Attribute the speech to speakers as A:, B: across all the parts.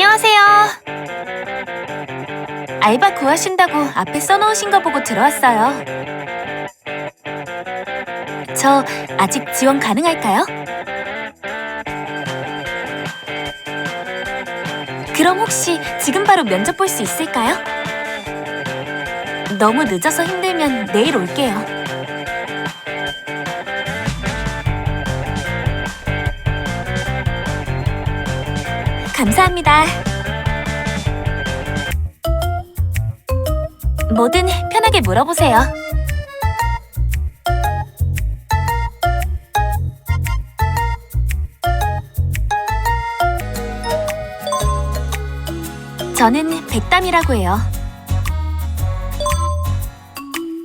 A: 안녕하세요. 알바 구하신다고 앞에 써놓으신 거 보고 들어왔어요. 저 아직 지원 가능할까요? 그럼 혹시 지금 바로 면접 볼 수 있을까요? 너무 늦어서 힘들면 내일 올게요. 감사합니다. 뭐든 편하게 물어보세요. 저는 백담이라고 해요.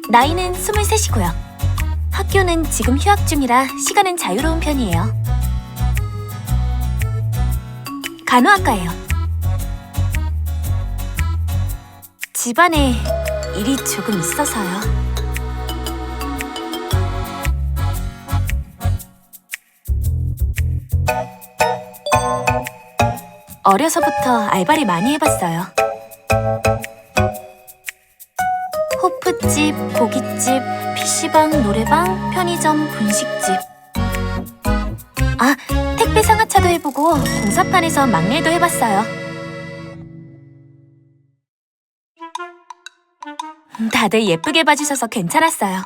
A: 나이는 23이고요. 학교는 지금 휴학 중이라 시간은 자유로운 편이에요. 간호학과예요. 집안에 일이 조금 있어서요. 어려서부터 알바를 많이 해봤어요. 호프집, 고깃집, PC방, 노래방, 편의점, 분식집. 아, 해보고 공사판에서 막일도 해봤어요. 다들 예쁘게 봐주셔서 괜찮았어요.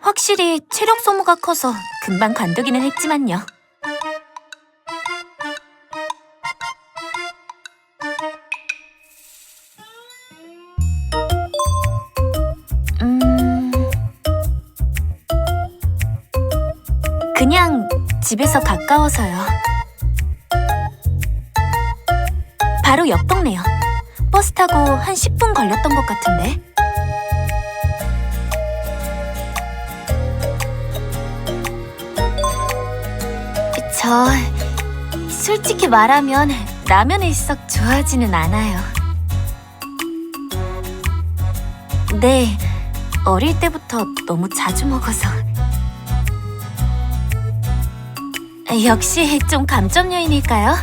A: 확실히 체력 소모가 커서 금방 관두기는 했지만요. 음... 그냥 집에서 가까워서요. 바로 옆 동네요. 버스 타고 한 10분 걸렸던 것 같은데. 저 솔직히 말하면 라면을 썩 좋아하지는 않아요. 네, 어릴 때부터 너무 자주 먹어서. 역시 좀 감점 요인일까요?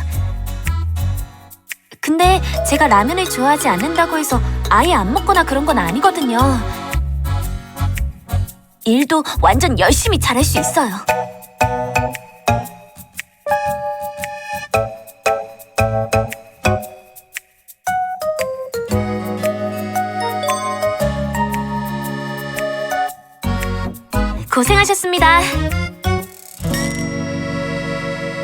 A: 근데 제가 라면을 좋아하지 않는다고 해서 아예 안 먹거나 그런 건 아니거든요. 일도 완전 열심히 잘할 수 있어요. 고생하셨습니다.